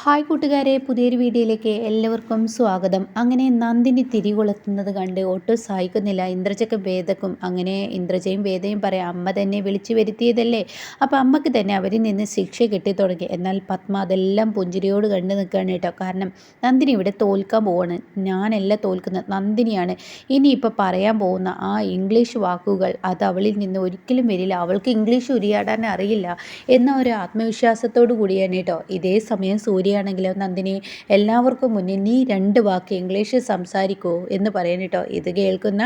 Hi കൂട്ടുകാരെ പുതിയൊരു വീഡിയോയിലേക്ക് എല്ലാവർക്കും സ്വാഗതം. അങ്ങനെ നന്ദിനി തിരികൊളുത്തുന്നത് കണ്ട് ഒട്ടും സഹായിക്കുന്നില്ല ഇന്ദ്രജയ്ക്കും വേദക്കും അങ്ങനെ ഇന്ദ്രജയും വേദയും പറയാം അമ്മ തന്നെ വിളിച്ചു വരുത്തിയതല്ലേ? അപ്പോൾ അമ്മയ്ക്ക് തന്നെ അവരിൽ നിന്ന് ശിക്ഷ കിട്ടി തുടങ്ങി. എന്നാൽ പത്മ അതെല്ലാം പുഞ്ചിരിയോട് കണ്ടു നിൽക്കുകയാണ് കേട്ടോ. കാരണം നന്ദിനി ഇവിടെ തോൽക്കാൻ പോവാണ്. ഞാനല്ല തോൽക്കുന്നത്. നന്ദിനിയാണ്. ഇനിയിപ്പോൾ പറയാൻ പോകുന്ന ആ ഇംഗ്ലീഷ് വാക്കുകൾ അത് അവളിൽ നിന്ന് ഒരിക്കലും വരില്ല. അവൾക്ക് ഇംഗ്ലീഷ് ഉരിയാടാൻ അറിയില്ല. എന്ന ഒരു ആത്മവിശ്വാസത്തോടു കൂടിയാണ് കേട്ടോ. ഇതേ സമയം സൂര്യ ശരിയാണെങ്കിലോ നന്ദിനി എല്ലാവർക്കും മുന്നിൽ നീ രണ്ട് വാക്ക് ഇംഗ്ലീഷ് സംസാരിക്കൂ എന്ന് പറയാൻ കേട്ടോ. ഇത് കേൾക്കുന്ന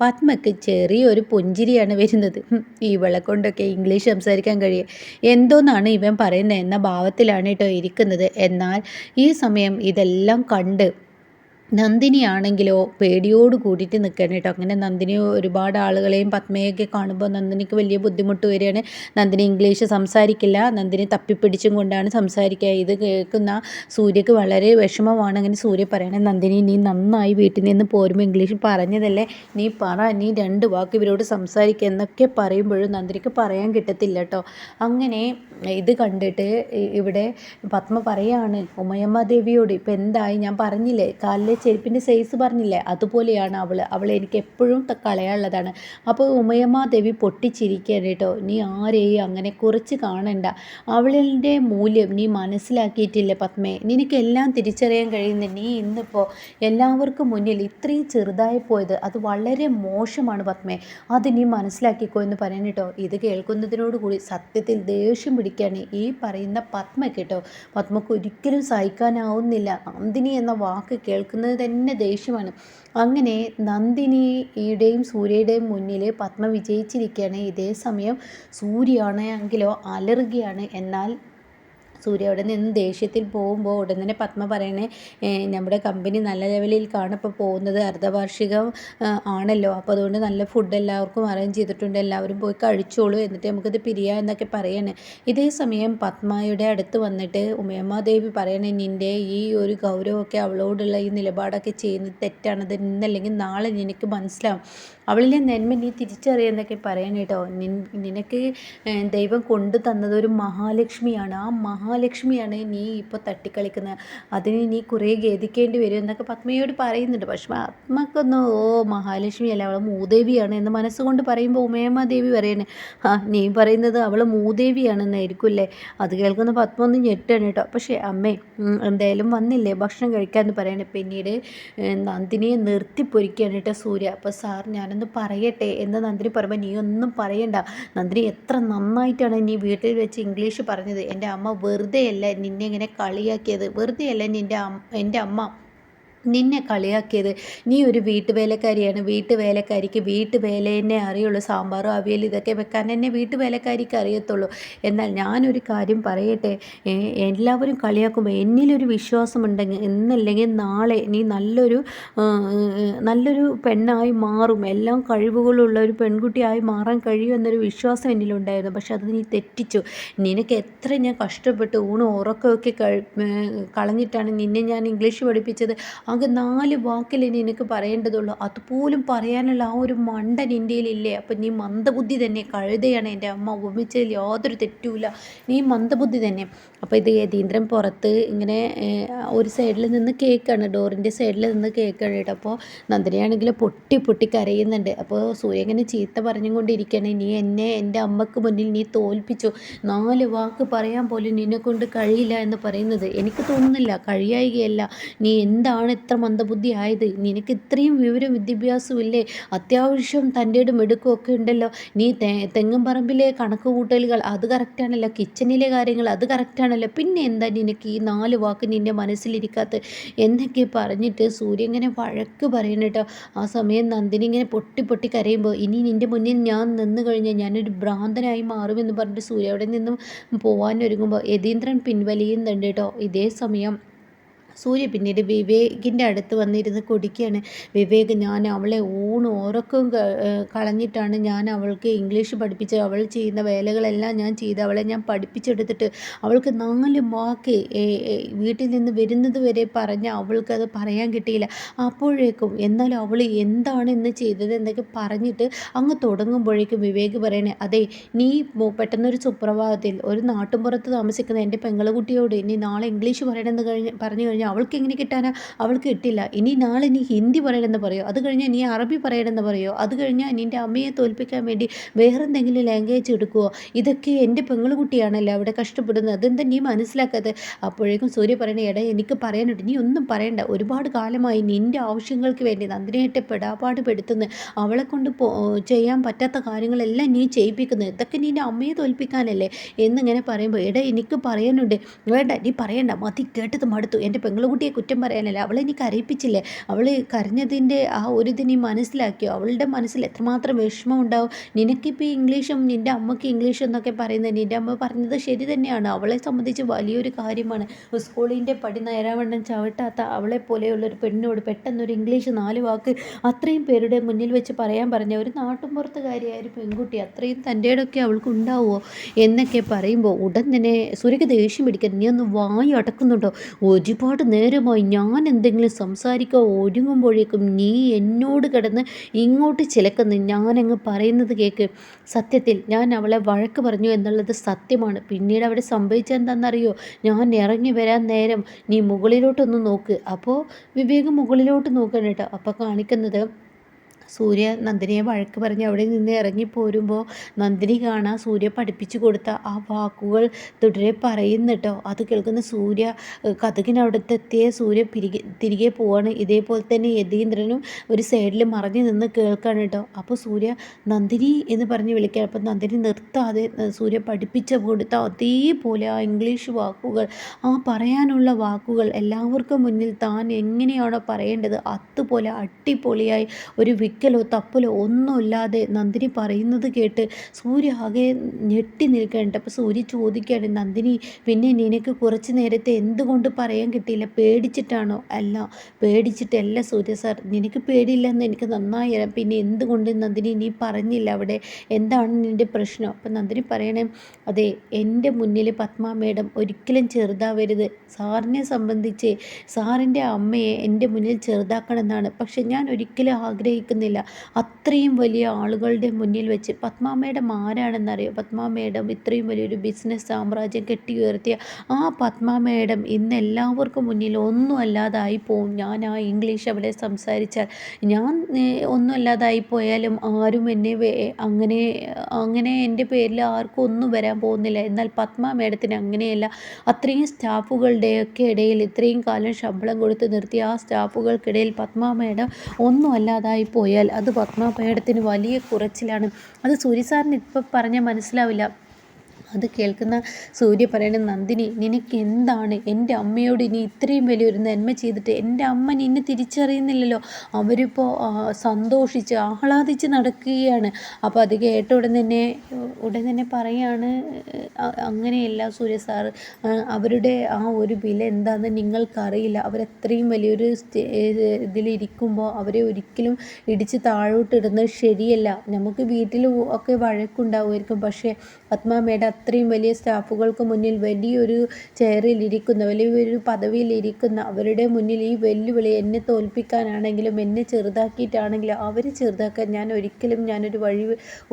പത്മയ്ക്ക് ചെറിയൊരു പുഞ്ചിരിയാണ് വരുന്നത്. ഇവളെ കൊണ്ടൊക്കെ ഇംഗ്ലീഷ് സംസാരിക്കാൻ കഴിയും. എന്തോന്നാണ് ഇവൻ പറയുന്നത് എന്ന ഭാവത്തിലാണ് കേട്ടോ ഇരിക്കുന്നത്. എന്നാൽ ഈ സമയം ഇതെല്ലാം കണ്ട് നന്ദിനിയാണെങ്കിലോ പേടിയോട് കൂടിയിട്ട് നിൽക്കണം കേട്ടോ. അങ്ങനെ നന്ദിനി ഒരുപാട് ആളുകളെയും പത്മയൊക്കെ കാണുമ്പോൾ നന്ദിനിക്ക് വലിയ ബുദ്ധിമുട്ട് വരികയാണ്. നന്ദിനി ഇംഗ്ലീഷ് സംസാരിക്കില്ല. നന്ദിനി തപ്പിപ്പിടിച്ചും കൊണ്ടാണ് സംസാരിക്കുക. ഇത് കേൾക്കുന്ന സൂര്യക്ക് വളരെ വിഷമമാണ്. അങ്ങനെ സൂര്യ പറയണേ നന്ദിനി നീ നന്നായി വീട്ടിൽ നിന്ന് പോരുമ്പോൾ ഇംഗ്ലീഷ് പറഞ്ഞതല്ലേ? നീ പറ നീ രണ്ട് വാക്ക് ഇവരോട് സംസാരിക്കുക എന്നൊക്കെ പറയുമ്പോഴും നന്ദിനിക്ക് പറയാൻ കിട്ടത്തില്ല കേട്ടോ. അങ്ങനെ ഇത് കണ്ടിട്ട് ഇവിടെ പത്മ പറയാണ് ഉമയമ്മ ദേവിയോട് ഇപ്പം എന്തായി? ഞാൻ പറഞ്ഞില്ലേ കാലിലെ ചെരുപ്പിന്റെ സൈസ് പറഞ്ഞില്ലേ? അതുപോലെയാണ് അവൾ അവൾ എനിക്ക് എപ്പോഴും കളയാനുള്ളതാണ്. അപ്പോൾ ഉമയമ്മ ദേവി പൊട്ടിച്ചിരിക്കുകയാണ് കേട്ടോ. നീ ആരെയും അങ്ങനെ കുറച്ച് കാണണ്ട. അവളിന്റെ മൂല്യം നീ മനസ്സിലാക്കിയിട്ടില്ല പത്മേ? നിനക്കെല്ലാം തിരിച്ചറിയാൻ കഴിയുന്ന നീ ഇന്നിപ്പോൾ എല്ലാവർക്കും മുന്നിൽ ഇത്രയും ചെറുതായി പോയത് അത് വളരെ മോശമാണ് പത്മേ. അത് നീ മനസ്സിലാക്കിക്കോ എന്ന് പറയാൻ കേട്ടോ. ഇത് കേൾക്കുന്നതിനോടുകൂടി സത്യത്തിൽ ദേഷ്യം പിടിക്കുകയാണ് ഈ പറയുന്ന പത്മ കേട്ടോ. പത്മക്ക് ഒരിക്കലും സഹിക്കാനാവുന്നില്ല. നന്ദിനി എന്ന വാക്ക് കേൾക്കുന്നത് തന്നെ ദേഷ്യമാണ്. അങ്ങനെ നന്ദിനിയുടെയും സൂര്യയുടെയും മുന്നിൽ പത്മ വിജയിച്ചിരിക്കുകയാണ് ഇതേ സമയം സൂര്യയാണെങ്കിലോ അലറുകയാണ്. എന്നാൽ സൂര്യ അവിടെ നിന്ന് ദേഷ്യത്തിൽ പോകുമ്പോൾ ഉടൻ തന്നെ പത്മ പറയണേ നമ്മുടെ കമ്പനി നല്ല ലെവലിൽ ഇപ്പോൾ പോകുന്നത് അർദ്ധവാർഷികം ആണല്ലോ. അപ്പോൾ അതുകൊണ്ട് നല്ല ഫുഡ് എല്ലാവർക്കും അറേഞ്ച് ചെയ്തിട്ടുണ്ട്. എല്ലാവരും പോയി കഴിച്ചോളൂ. എന്നിട്ട് നമുക്കത് പിരിയാ എന്നൊക്കെ പറയണേ. ഇതേ സമയം പത്മയുടെ അടുത്ത് വന്നിട്ട് ഉമയമ്മാദേവി പറയണേ നിന്റെ ഈ ഒരു ഗൗരവമൊക്കെ അവളോടുള്ള ഈ നിലപാടൊക്കെ ചെയ്യുന്നത് തെറ്റാണത്. ഇന്നല്ലെങ്കിൽ നാളെ നിനക്ക് മനസ്സിലാവും. അവളിലെ നന്മ നീ തിരിച്ചറിയെന്നൊക്കെ പറയണേട്ടോ നിനക്ക് ദൈവം കൊണ്ടു തന്നത് ഒരു മഹാലക്ഷ്മിയാണ്. ആ മഹാലക്ഷ്മിയാണ് നീ ഇപ്പോൾ തട്ടിക്കളിക്കുന്നത് അതിന് നീ കുറേ ഖേദിക്കേണ്ടി വരും എന്നൊക്കെ പത്മയോട് പറയുന്നുണ്ട്. പക്ഷെ പത്മക്കൊന്നും ഓ മഹാലക്ഷ്മി അല്ല അവൾ മൂദേവിയാണ് എന്ന് മനസ്സുകൊണ്ട് പറയുമ്പോൾ ഉമേമാദേവി ദേവി പറയണേ. ആ നീ പറയുന്നത് അവൾ മൂദേവിയാണെന്നായിരിക്കും അല്ലേ? അത് കേൾക്കുന്ന പത്മ ഒന്ന് ഞെട്ടാണ് കേട്ടോ. പക്ഷേ അമ്മേ എന്തായാലും വന്നില്ലേ ഭക്ഷണം കഴിക്കാമെന്ന് പറയണേ. പിന്നീട് നന്ദിനിയെ നിർത്തിപ്പൊരിക്കുകയാണ് കേട്ടോ സൂര്യ. അപ്പോൾ സാർ ഞാനൊന്ന് പറയട്ടെ എന്ന് നന്ദിനി പറയുമ്പോൾ നീ ഒന്നും പറയണ്ട. നന്ദിനി എത്ര നന്നായിട്ടാണ് നീ വീട്ടിൽ വെച്ച് ഇംഗ്ലീഷ് പറഞ്ഞത്. എന്റെ അമ്മ വെറുതെയല്ല നിന്നെ ഇങ്ങനെ കളിയാക്കിയത്? വെറുതെയല്ല നിന്റെ എന്റെ അമ്മ നിന്നെ കളിയാക്കിയത്. നീ ഒരു വീട്ടുവേലക്കാരിയാണ്. വീട്ടുവേലക്കാരിക്ക് വീട്ടുവേലേനെ അറിയുള്ളൂ. സാമ്പാറും അവിയൽ ഇതൊക്കെ വെക്കാൻ എന്നെ വീട്ടുവേലക്കാരിക്ക് അറിയത്തുള്ളൂ. എന്നാൽ ഞാനൊരു കാര്യം പറയട്ടെ. എല്ലാവരും കളിയാക്കുമ്പോൾ എന്നിലൊരു വിശ്വാസമുണ്ടെങ്കിൽ എന്നല്ലെങ്കിൽ നാളെ നീ നല്ലൊരു നല്ലൊരു പെണ്ണായി മാറും. എല്ലാം കഴിവുകളുള്ള ഒരു പെൺകുട്ടിയായി മാറാൻ കഴിയും എന്നൊരു വിശ്വാസം എന്നിലുണ്ടായിരുന്നു. പക്ഷെ അത് നീ തെറ്റിച്ചു. നിനക്ക് എത്ര ഞാൻ കഷ്ടപ്പെട്ട് ഊണും ഉറക്കമൊക്കെ കളഞ്ഞിട്ടാണ് നിന്നെ ഞാൻ ഇംഗ്ലീഷ് പഠിപ്പിച്ചത്. ആകെ നാല് വാക്കിലേ നിനക്ക് പറയേണ്ടതുള്ളൂ. അതുപോലും പറയാനുള്ള ആ ഒരു മണ്ടൻ ഇന്ത്യയിലില്ലേ അപ്പം നീ മന്ദബുദ്ധി തന്നെ കഴുതയാണ് എന്റെ അമ്മ. ഉപമിച്ചതിൽ യാതൊരു തെറ്റുമില്ല. നീ മന്ദബുദ്ധി തന്നെ. അപ്പോൾ ഇത് യതീന്ദ്രൻ പുറത്ത് ഇങ്ങനെ ഒരു സൈഡിൽ നിന്ന് കേൾക്കാണ് ഡോറിന്റെ സൈഡിൽ നിന്ന് കേൾക്കാണ് കേട്ടോ. അപ്പോൾ നന്ദിനിയാണെങ്കിൽ പൊട്ടി പൊട്ടി കരയുന്നുണ്ട്. അപ്പോൾ സൂര്യ ഇങ്ങനെ ചീത്ത പറഞ്ഞുകൊണ്ടിരിക്കുകയാണ്. നീ എന്നെ എന്റെ അമ്മയ്ക്ക് മുന്നിൽ നീ തോൽപ്പിച്ചു. നാല് വാക്ക് പറയാൻ പോലും നിന്നെ കൊണ്ട് കഴിയില്ല എന്ന് പറയുന്നത് എനിക്ക് തോന്നുന്നില്ല. കഴിയായികയല്ല. നീ എന്താണ് ഇത്ര മന്ദബുദ്ധി ആയത്? നിനക്ക് ഇത്രയും വിവരം വിദ്യാഭ്യാസവും ഇല്ലേ അത്യാവശ്യം തന്റെ ഒക്കെ ഉണ്ടല്ലോ. നീ തെ തെങ്ങുംപറമ്പിലെ കണക്ക് കൂട്ടലുകൾ അത് കറക്റ്റാണല്ലോ കിച്ചണിലെ കാര്യങ്ങൾ അത് കറക്റ്റാണല്ലോ പിന്നെ എന്താ നിനക്ക് ഈ നാല് വാക്ക് നിന്റെ മനസ്സിലിരിക്കാത്ത എന്നൊക്കെ പറഞ്ഞിട്ട് സൂര്യ ഇങ്ങനെ വഴക്ക് പറയണട്ടോ ആ സമയം നന്ദിനി ഇങ്ങനെ പൊട്ടി പൊട്ടി കരയുമ്പോൾ ഇനി നിന്റെ മുന്നിൽ ഞാൻ നിന്ന് കഴിഞ്ഞാൽ ഞാനൊരു ഭ്രാന്തനായി മാറുമെന്ന് പറഞ്ഞിട്ട് സൂര്യ അവിടെ നിന്നും പോകാൻ ഒരുങ്ങുമ്പോൾ യതീന്ദ്രൻ പിൻവലിയുന്നുണ്ട് കേട്ടോ. ഇതേ സമയം സൂര്യ പിന്നീട് വിവേകിന്റെ അടുത്ത് വന്നിരുന്ന് കുടിക്കുകയാണ്. വിവേക് ഞാൻ അവളെ ഊണ് ഉറക്കം കളഞ്ഞിട്ടാണ് ഞാൻ അവൾക്ക് ഇംഗ്ലീഷ് പഠിപ്പിച്ച് അവൾ ചെയ്യുന്ന വേലകളെല്ലാം ഞാൻ ചെയ്ത്. അവളെ ഞാൻ പഠിപ്പിച്ചെടുത്തിട്ട് അവൾക്ക് നാല് വാക്ക് വീട്ടിൽ നിന്ന് വരുന്നത് വരെ പറഞ്ഞ അവൾക്കത് പറയാൻ കിട്ടിയില്ല. അപ്പോഴേക്കും എന്നാലും അവൾ എന്താണ് ഇന്ന് ചെയ്തത് എന്നൊക്കെ പറഞ്ഞിട്ട് അങ്ങ് തുടങ്ങുമ്പോഴേക്കും വിവേക് പറയണേ അതെ നീ പെട്ടെന്നൊരു സുപ്രഭാതത്തിൽ ഒരു നാട്ടുമ്പുറത്ത് താമസിക്കുന്ന എന്റെ പെങ്ങളുകുട്ടിയോട് ഇനി നാളെ ഇംഗ്ലീഷ് പറയണമെന്ന് കഴിഞ്ഞ് പറഞ്ഞു കഴിഞ്ഞാൽ അവൾക്ക് എങ്ങനെ കിട്ടാനാ? അവൾക്ക് കിട്ടില്ല. ഇനി നാളെ നീ ഹിന്ദി പറയണമെന്ന് പറയോ? അത് കഴിഞ്ഞാൽ നീ അറബി പറയണമെന്ന് പറയോ? അത് കഴിഞ്ഞാൽ നിന്റെ അമ്മയെ തോൽപ്പിക്കാൻ വേണ്ടി വേറെന്തെങ്കിലും ലാംഗ്വേജ് എടുക്കുമോ ഇതൊക്കെ എന്റെ പെങ്ങളുകുട്ടിയാണല്ലോ അവിടെ കഷ്ടപ്പെടുന്നത്. അതെന്താ നീ മനസ്സിലാക്കാതെ അപ്പോഴേക്കും സൂര്യ പറയണ എടാ എനിക്ക് പറയാനുണ്ട്. നീ ഒന്നും പറയണ്ട. ഒരുപാട് കാലമായി നിന്റെ ആവശ്യങ്ങൾക്ക് വേണ്ടി നന്ദിനിയായിട്ട് പെടാപാട് പെടുത്തുന്ന അവളെ കൊണ്ട് ചെയ്യാൻ പറ്റാത്ത കാര്യങ്ങളെല്ലാം നീ ചെയ്യിപ്പിക്കുന്നത്. ഇതൊക്കെ നിന്റെ അമ്മയെ തോൽപ്പിക്കാനല്ലേ? എന്നിങ്ങനെ പറയുമ്പോൾ എടാ എനിക്ക് പറയാനുണ്ട്. വേണ്ട നീ പറയണ്ട. മതി കേട്ടത് മടുത്തു. എന്റെ പെങ്ങളുകുട്ടിയെ കുറ്റം പറയാനല്ല അവളെ എനിക്ക് അറിയിപ്പിച്ചില്ലേ അവൾ കരഞ്ഞതിന്റെ ആ ഒരു ഇത് നീ മനസ്സിലാക്കിയോ? അവളുടെ മനസ്സിൽ എത്രമാത്രം വിഷമം ഉണ്ടാവും നിനക്കിപ്പോൾ ഇംഗ്ലീഷും നിന്റെ അമ്മയ്ക്ക് ഇംഗ്ലീഷും എന്നൊക്കെ പറയുന്നത് നിന്റെ അമ്മ പറഞ്ഞത് ശരി തന്നെയാണ്. അവളെ സംബന്ധിച്ച് വലിയൊരു കാര്യമാണ്. സ്കൂളിന്റെ പടി നേരാവണ്ണം ചവിട്ടാത്ത അവളെ പോലെയുള്ള ഒരു പെണ്ണോട് പെട്ടെന്നൊരു ഇംഗ്ലീഷ് നാല് വാക്ക് അത്രയും പേരുടെ മുന്നിൽ വെച്ച് പറയാൻ പറഞ്ഞ ഒരു നാട്ടുമ്പുറത്തുകാരിയായ ഒരു പെൺകുട്ടി അത്രയും തന്റെ അവൾക്ക് ഉണ്ടാവുമോ എന്നൊക്കെ പറയുമ്പോൾ ഉടൻ തന്നെ സൂര്യക്ക് ദേഷ്യം പിടിക്കാൻ നീ ഒന്ന് വായി അടക്കുന്നുണ്ടോ? ഒരുപാട് നേരമായി ഞാൻ എന്തെങ്കിലും സംസാരിക്കാൻ ഒരുങ്ങുമ്പോഴേക്കും നീ എന്നോട് കിടന്ന് ഇങ്ങോട്ട് ചിലക്കുന്നു. ഞാനങ്ങ് പറയുന്നത് കേൾക്ക് സത്യത്തിൽ ഞാൻ അവളെ വഴക്ക് പറഞ്ഞു എന്നുള്ളത് സത്യമാണ്. പിന്നീട് അവിടെ സംഭവിച്ചെന്താണെന്നറിയോ ഞാൻ ഇറങ്ങി വരാൻ നേരം നീ മുകളിലോട്ടൊന്ന് നോക്ക്. അപ്പോൾ വിവേകം മുകളിലോട്ട് നോക്കണം കേട്ടോ അപ്പോൾ കാണിക്കുന്നത് സൂര്യ നന്ദിനിയെ വഴക്ക് പറഞ്ഞ് അവിടെ നിന്ന് ഇറങ്ങി പോരുമ്പോൾ നന്ദിനി കാണാൻ സൂര്യ പഠിപ്പിച്ചു കൊടുത്ത ആ വാക്കുകൾ തുടരെ പറയുന്നുട്ടോ അത് കേൾക്കുന്ന സൂര്യ കഥകിനവിടത്തെത്തിയ സൂര്യ തിരികെ തിരികെ പോവാണ്. ഇതേപോലെ തന്നെ യതീന്ദ്രനും ഒരു സൈഡിൽ മറഞ്ഞു നിന്ന് കേൾക്കാണ് കേട്ടോ. അപ്പോൾ സൂര്യ നന്ദിനി എന്ന് പറഞ്ഞ് വിളിക്കുക അപ്പോൾ നന്ദിനി നിർത്താതെ സൂര്യ പഠിപ്പിച്ച കൊടുത്ത അതേപോലെ ആ ഇംഗ്ലീഷ് വാക്കുകൾ ആ പറയാനുള്ള വാക്കുകൾ എല്ലാവർക്കും മുന്നിൽ താൻ എങ്ങനെയാണോ പറയേണ്ടത് അതുപോലെ അടിപൊളിയായി ഒരു വിക്കലോ തപ്പലോ ഒന്നുമില്ലാതെ നന്ദിനി പറയുന്നത് കേട്ട് സൂര്യ ആകെ ഞെട്ടി നിൽക്കേണ്ട അപ്പോൾ സൂര്യ ചോദിക്കുകയാണ് നന്ദിനി പിന്നെ നിനക്ക് കുറച്ച് നേരത്തെ എന്തുകൊണ്ട് പറയാൻ കിട്ടിയില്ല? പേടിച്ചിട്ടാണോ? അല്ല പേടിച്ചിട്ടല്ല സൂര്യ സാർ. നിനക്ക് പേടിയില്ലെന്ന് എനിക്ക് നന്നായി അറിയാം. പിന്നെ എന്തുകൊണ്ട് നന്ദിനി നീ പറഞ്ഞില്ല അവിടെ? എന്താണ് നിന്റെ പ്രശ്നം? അപ്പം നന്ദിനി പറയണേ അതെ എന്റെ മുന്നിൽ പത്മ മേഡം ഒരിക്കലും ചെറുതാവരുത്. സാറിനെ സംബന്ധിച്ച് സാറിന്റെ അമ്മയെ എന്റെ മുന്നിൽ ചെറുതാക്കണമെന്നാണ്. പക്ഷെ ഞാൻ ഒരിക്കലും ആഗ്രഹിക്കുന്നില്ല. പറ്റുന്നില്ല അത്രയും വലിയ ആളുകളുടെ മുന്നിൽ വെച്ച് പത്മാമ്മയുടെ മാരാണെന്നറിയോ പത്മാമ്മയുടെ പത്മ ഇത്രയും വലിയൊരു ബിസിനസ് സാമ്രാജ്യം കെട്ടിയുയർത്തിയ ആ പത്മാമ്മയുടെ ഇന്ന് എല്ലാവർക്കും മുന്നിൽ ഒന്നും അല്ലാതായി പോവും. ഞാൻ ആ ഇംഗ്ലീഷ് അവിടെ സംസാരിച്ചാൽ ഞാൻ ഒന്നും അല്ലാതായി പോയാലും ആരും എന്നെ അങ്ങനെ അങ്ങനെ എന്റെ പേരിൽ ആർക്കും ഒന്നും വരാൻ പോകുന്നില്ല. എന്നാൽ പത്മ മേഡത്തിന് അങ്ങനെയല്ല. അത്രയും സ്റ്റാഫുകളുടെയൊക്കെ ഇടയിൽ ഇത്രയും കാലം ശമ്പളം കൊടുത്ത് നിർത്തി ആ സ്റ്റാഫുകൾക്കിടയിൽ പത്മ മേഡം ഒന്നും അല്ലാതായി പോയാൽ പോയാൽ അത് പത്മപേടത്തിന് വലിയ കുറച്ചിലാണ്. അത് സൂര്യസാറിന് ഇപ്പം പറഞ്ഞാൽ മനസ്സിലാവില്ല. അത് കേൾക്കുന്ന സൂര്യ പറയണ നന്ദിനി നിനക്ക് എന്താണ് എന്റെ അമ്മയോട് ഇനി ഇത്രയും വലിയൊരു നന്മ ചെയ്തിട്ട് എന്റെ അമ്മ നിന്നെ തിരിച്ചറിയുന്നില്ലല്ലോ. അവരിപ്പോൾ സന്തോഷിച്ച് ആഹ്ലാദിച്ച് നടക്കുകയാണ്. അപ്പോൾ അത് കേട്ട ഉടൻ തന്നെ ഉടൻ തന്നെ പറയാണ് അങ്ങനെയല്ല സൂര്യ സാർ അവരുടെ ആ ഒരു വില എന്താണെന്ന് നിങ്ങൾക്കറിയില്ല. അവരത്രയും വലിയൊരു ഇതിലിരിക്കുമ്പോൾ അവരെ ഒരിക്കലും ഇടിച്ച് താഴോട്ടിടുന്നത് ശരിയല്ല. നമുക്ക് വീട്ടിൽ ഒക്കെ വഴക്കുണ്ടാവുമായിരിക്കും. പക്ഷേ പത്മ മേഡം അത്രയും വലിയ സ്റ്റാഫുകൾക്ക് മുന്നിൽ വലിയൊരു ചെയറിലിരിക്കുന്ന വലിയൊരു പദവിയിലിരിക്കുന്ന അവരുടെ മുന്നിൽ ഈ വെല്ലുവിളി എന്നെ തോൽപ്പിക്കാനാണെങ്കിലും എന്നെ ചെറുതാക്കിയിട്ടാണെങ്കിലും അവരെ ചെറുതാക്കാൻ ഞാൻ ഒരിക്കലും ഞാനൊരു വഴി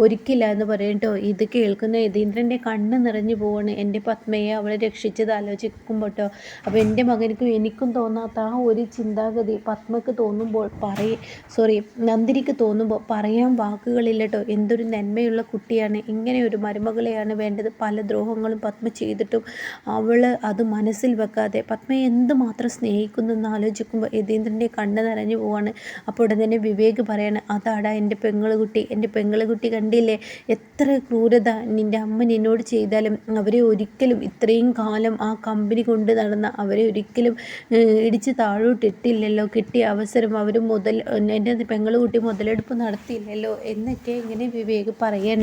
ഒരുക്കില്ല എന്ന് പറയട്ടോ ഇത് കേൾക്കുന്ന യതീന്ദ്രന്റെ കണ്ണ് നിറഞ്ഞു പോവാണ് എന്റെ പത്മയെ അവളെ രക്ഷിച്ചത് ആലോചിക്കുമ്പോൾ കേട്ടോ. അപ്പോൾ എന്റെ മകനിക്കും എനിക്കും തോന്നാത്ത ആ ഒരു ചിന്താഗതി പത്മക്ക് തോന്നുമ്പോൾ പറയ സോറി നന്ദിനിക്ക് തോന്നുമ്പോൾ പറയാൻ വാക്കുകളില്ല കേട്ടോ. എന്തൊരു നന്മയുള്ള കുട്ടിയാണ് ഇങ്ങനെ ഒരു മരുമകളെയാണ് വേണ്ടത്. പല ദ്രോഹങ്ങളും പത്മ ചെയ്തിട്ടും അവൾ അത് മനസ്സിൽ വെക്കാതെ പത്മയെ എന്തുമാത്രം സ്നേഹിക്കുന്നു എന്ന് ആലോചിക്കുമ്പോൾ യതീന്ദ്രന്റെ കണ്ണ് നിറഞ്ഞു പോവാണ്. അപ്പോൾ ഉടൻ തന്നെ വിവേക് പറയാണ് അതാടാ എന്റെ പെങ്ങളുകുട്ടി എന്റെ പെങ്ങളുകുട്ടി കണ്ടില്ലേ? എത്ര ക്രൂരത നിന്റെ അമ്മ നിന്നോട് ചെയ്താലും അവരെ ഒരിക്കലും ഇത്രയും കാലം ആ കമ്പനി കൊണ്ട് നടന്ന അവരെ ഒരിക്കലും ഇടിച്ച് താഴോട്ടിട്ടില്ലല്ലോ കിട്ടിയ അവസരം അവർ മുതൽ എന്റെ പെങ്ങളുകുട്ടി മുതലെടുപ്പ് നടത്തിയില്ലല്ലോ എന്നൊക്കെ ഇങ്ങനെ വിവേക് പറയാൻ